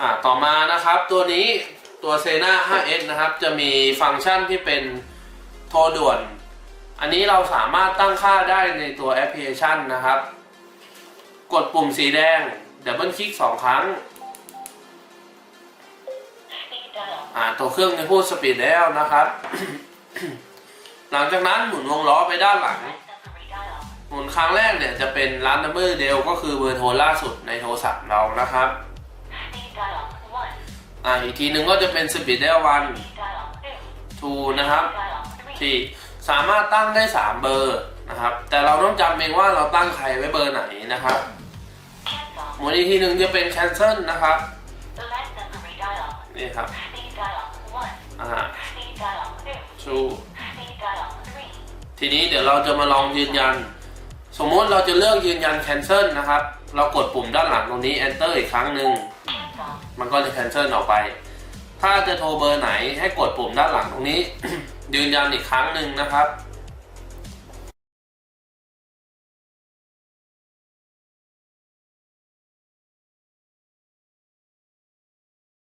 อ่าต่อมานะครับตัวนี้ตัว Sena 5S นะครับ จะมีฟังก์ชันที่เป็นโทรด่วน อันนี้เราสามารถตั้งค่าได้ในตัวแอปพลิเคชันนะครับ กดปุ่มสีแดงดับเบิลคลิกสองครั้งอ่าตัวเครื่องจะพูดสปีดแล้วนะครับ หลังจากนั้นหมุนวงล้อไปด้านหลัง หมุนครั้งแรกเนี่ยจะเป็นร้านนัมเบอร์เดลก็คือเบอร์โทรล่าสุดในโทรศัพท์เรานะครับ อ่าอีกทีหนึ่งก็จะเป็นสปีดเดลวัน Speed dial. Two. ทูนะครับที่สามารถตั้งได้ 3 เบอร์นะครับ แต่เราต้องจำเองว่าเราตั้งใครไว้เบอร์ไหนนะครับหมุนอีกทีหนึ่งจะเป็น cancel นะครับนี่ครับอ่า Speed dial. Two. ชูทีนี้เดี๋ยวเราจะมาลองยืนยัน สมมติเราจะเลือกยืนยัน cancel นะครับ เรากดปุ่มด้านหลังตรงนี้ enter อีกครั้งหนึ่ง มันก็จะ cancel ออกไป ถ้าจะโทรเบอร์ไหนให้กดปุ่มด้านหลังตรงนี้ ยืนยันอีกครั้งหนึ่งนะครับ